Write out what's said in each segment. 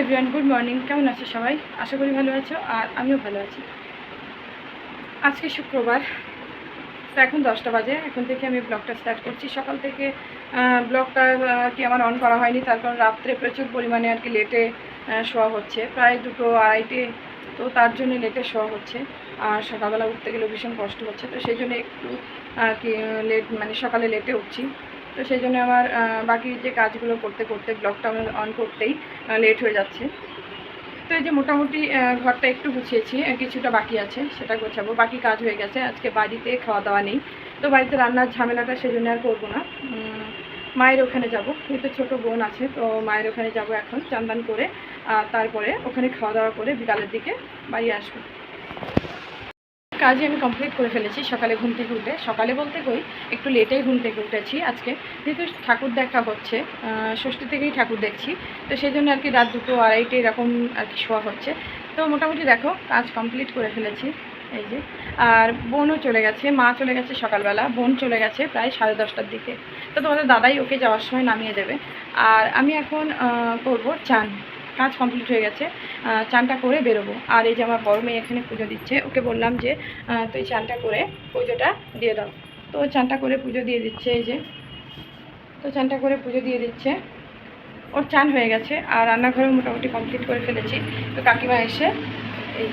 Everyone good morning কেমন আছো সবাই? আশা করি ভালো আছো, আর আমিও ভালো আছি। আজকে শুক্রবার এখন দশটা বাজে। এখন থেকে আমি ব্লগটা স্টার্ট করছি। সকাল থেকে ব্লগটা কি আমার অন করা হয়নি। তার কারণ রাত্রে প্রচুর পরিমাণে আর কি লেটে শোয়া হচ্ছে। প্রায় দুটো আড়াইটে, তো তার জন্য লেটে শোয়া হচ্ছে। আর সকালবেলা উঠতে গেলে ভীষণ কষ্ট হচ্ছে। তো সেই জন্য একটু, আর কি লেট মানে সকালে লেটে উঠছি। তো সেই জন্য আমার বাকি যে কাজগুলো করতে করতে ব্লগটা অন করতেই লেট হয়ে যাচ্ছে। তো এই যে মোটামুটি ঘরটা একটু গুছিয়েছি কিছুটা বাকি আছে, সেটা গোছাবো। বাকি কাজ হয়ে গেছে, আজকে বাড়িতে খাওয়া দাওয়া নেই। তো বাড়িতে রান্নার ঝামেলাটা সেজন্য আর করব না। মায়ের ওখানে যাব কিন্তু ছোটো বোন আছে, তো মায়ের ওখানে যাব এখন চান্দান করে, আর তারপরে ওখানে খাওয়া দাওয়া করে বিকালের দিকে বাড়ি আসব। কাজ আমি কমপ্লিট করে ফেলেছি সকালে ঘুম থেকে উঠে। সকালে বলতে কই, একটু লেটেই ঘুম থেকে উঠেছি আজকে। যেহেতু ঠাকুর দেখা হচ্ছে ষষ্ঠী থেকেই ঠাকুর দেখছি। তো সেই জন্য আর কি রাত দুটো আড়াইটে এরকম আর কি শোয়া হচ্ছে। তো মোটামুটি দেখো, কাজ কমপ্লিট করে ফেলেছি। এই যে, আর বোনও চলে গেছে, মা চলে গেছে সকালবেলা। বোন চলে গেছে প্রায় সাড়ে দশটার দিকে। তো তোমাদের দাদাই ওকে যাওয়ার সময় নামিয়ে দেবে। আর আমি এখন করব চান। কাজ কমপ্লিট হয়ে গেছে চানটা করে বেরোবো। আর এই যে আমার বড় মেয়ে এখানে পুজো দিচ্ছে, ওকে বললাম যে তুই চানটা করে পুজোটা দিয়ে দাও। তো চানটা করে পুজো দিয়ে দিচ্ছে এই যে। তো চানটা করে পুজো দিয়ে দিচ্ছে। ওর চান হয়ে গেছে, আর রান্নাঘরেও মোটামুটি কমপ্লিট করে ফেলেছি। তো কাকিমা এসে এই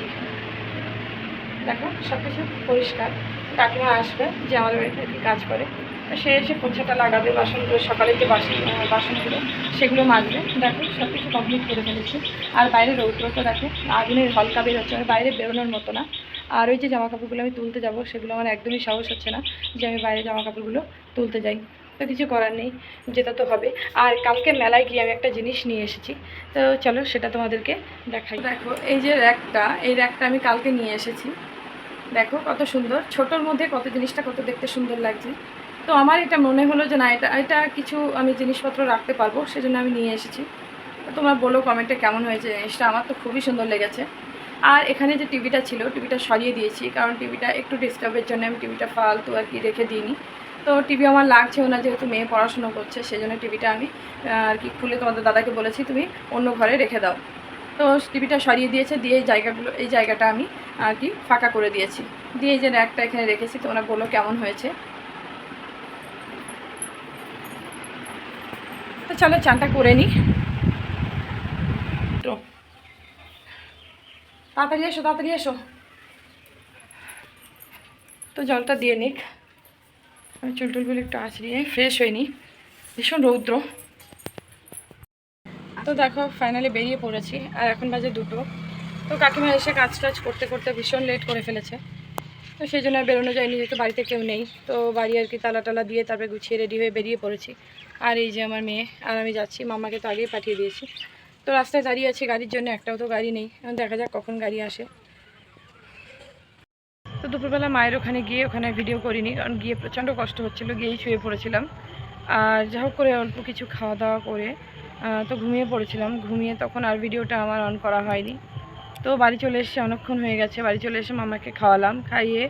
দেখো সব কিছু পরিষ্কার। কাকিমা আসবে যে আমাদের বাড়িতে কাজ করে। সে এসে পোছাটা লাগাবে, বাসনগুলো সকালে যে বাসন বাসনগুলো, সেগুলো মাজবে। দেখো সব কিছু কমপ্লিট করে ফেলেছি। আর বাইরে রৌদ্রটা দেখো, আগুনের হলকা বের হচ্ছে বাইরে বেরোনোর মতো না। আর ওই যে জামা কাপড়গুলো আমি তুলতে যাব, সেগুলো আমার একদমই সাহস হচ্ছে না যে আমি বাইরে জামা কাপড়গুলো তুলতে যাই। তো কিছু করার নেই, যেটা তো হবে। আর কালকে মেলায় গিয়ে আমি একটা জিনিস নিয়ে এসেছি। তো চলো, সেটা তোমাদেরকে দেখাই। দেখো, এই যে র্যাকটা, এই র্যাকটা আমি কালকে নিয়ে এসেছি। দেখো, কত সুন্দর। ছোটোর মধ্যে কত জিনিসটা কত দেখতে সুন্দর লাগছে। তো আমার এটা মনে হলো যে না, এটা এটা কিছু আমি জিনিসপত্র রাখতে পারব, সেজন্য আমি নিয়ে এসেছি। তোমরা বলো কমেন্টে কেমন হয়েছে জিনিসটা, আমার তো খুবই সুন্দর লেগেছে। আর এখানে যে টিভিটা ছিল টিভিটা সরিয়ে দিয়েছি, কারণ টিভিটা একটু ডিস্টার্বের জন্য আমি টিভিটা ফালতু আর কি রেখে দিইনি। তো টিভি আমার লাগছেও না, যেহেতু মেয়ে পড়াশুনো করছে, সেজন্য টিভিটা আমি আর কি খুলে তোমাদের দাদাকে বলেছি, তুমি অন্য ঘরে রেখে দাও। তো টিভিটা সরিয়ে দিয়েছে, দিয়ে এই জায়গাগুলো, এই জায়গাটা আমি আর কি ফাঁকা করে দিয়েছি। দিয়ে যে র্যাকটা এখানে রেখেছি, তোমরা বলো কেমন হয়েছে। তো চলো চানটা করে নিই তো। তাড়াতাড়ি এসো তাড়াতাড়ি এসো। তো জলটা দিয়ে নিক। আমি চুল টুলগুলো একটু আঁচড়িয়ে ফ্রেশ হয়নি ভীষণ রৌদ্র। তো দেখো ফাইনালি বেরিয়ে পড়েছি। আর এখন বাজে দুটো। তো কাকিমা এসে কাজ টাজ করতে করতে ভীষণ লেট করে ফেলেছে। তো সেই জন্য আর বেরোনো যায়নি, যেহেতু বাড়িতে কেউ নেই। তো বাড়ি আর কি তালা টালা দিয়ে তারপরে গুছিয়ে রেডি হয়ে বেরিয়ে পড়েছি। আর এই যে আমার মেয়ে, আর আমি যাচ্ছি, মামাকে তো আগেই পাঠিয়ে দিয়েছি। তো রাস্তায় দাঁড়িয়ে আছি, গাড়ির জন্য একটাও তো গাড়ি নেই। এখন দেখা যাক কখন গাড়ি আসে। তো দুপুরবেলা মায়ের ওখানে গিয়ে ওখানে ভিডিও করিনি, কারণ গিয়ে প্রচণ্ড কষ্ট হচ্ছিল, গিয়েই শুয়ে পড়েছিলাম। আর যা হোক করে অল্প কিছু খাওয়া দাওয়া করে তো ঘুমিয়ে পড়েছিলাম। ঘুমিয়ে তখন আর ভিডিওটা আমার অন করা হয়নি। তো বাড়ি চলে এসে অনেকক্ষণ হয়ে গেছে। বাড়ি চলে এসে মামাকে খাওয়ালাম, খাইয়ে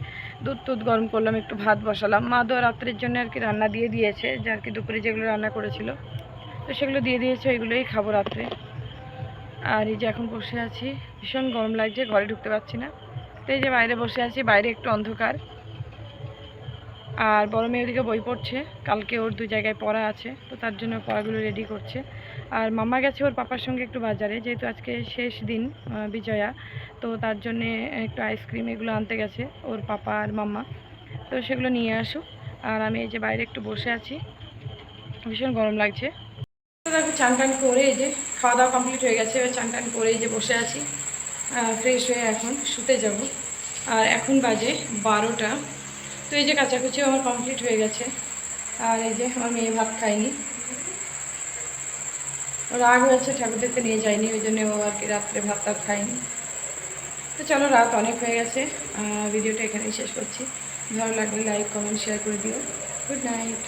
দুধ টুধ গরম করলাম, একটু ভাত বসালাম। মা তো রাত্রের জন্য আর কি রান্না দিয়ে দিয়েছে, যে আর কি দুপুরে যেগুলো রান্না করেছিল। তো সেগুলো দিয়ে দিয়েছে, ওইগুলোই খাব রাত্রে। আর এই যে এখন বসে আছি, ভীষণ গরম লাগছে, ঘরে ঢুকতে পারছি না। তো এই যে বাইরে বসে আছি, বাইরে একটু অন্ধকার। আর বড় মেয়ে ওদিকে বই পড়ছে। কালকে ওর দু জায়গায় পড়া আছে, তো তার জন্য পড়াগুলো রেডি করছে। আর মামা গেছে ওর পাপার সঙ্গে একটু বাজারে, যেহেতু আজকে শেষ দিন বিজয়া, তো তার জন্যে একটু আইসক্রিম এগুলো আনতে গেছে ওর পাপা আর মাম্মা তো সেগুলো নিয়ে আসুক আর আমি এই যে বাইরে একটু বসে আছি। ভীষণ গরম লাগছে। চান টান করে এই যে খাওয়া দাওয়া কমপ্লিট হয়ে গেছে, এবার চান টান করে এই যে বসে আছি। ফ্রেশ হয়ে এখন শুতে যাব। আর এখন বাজে বারোটা। তো এই যে কাচাকুচিও আমার কমপ্লিট হয়ে গেছে। আর এই যে আমার মেয়ে ভাত খায়নি। রাগ হয়েছে, ঠাকুরদেরকে নিয়ে যায়নি, ওই জন্য ও আর কি রাত্রে ভাত টাত খায়নি। তো চলো, রাত অনেক হয়ে গেছে। ভিডিওটা এখানেই শেষ করছি। ভালো লাগলে লাইক কমেন্ট শেয়ার করে দিও। Good night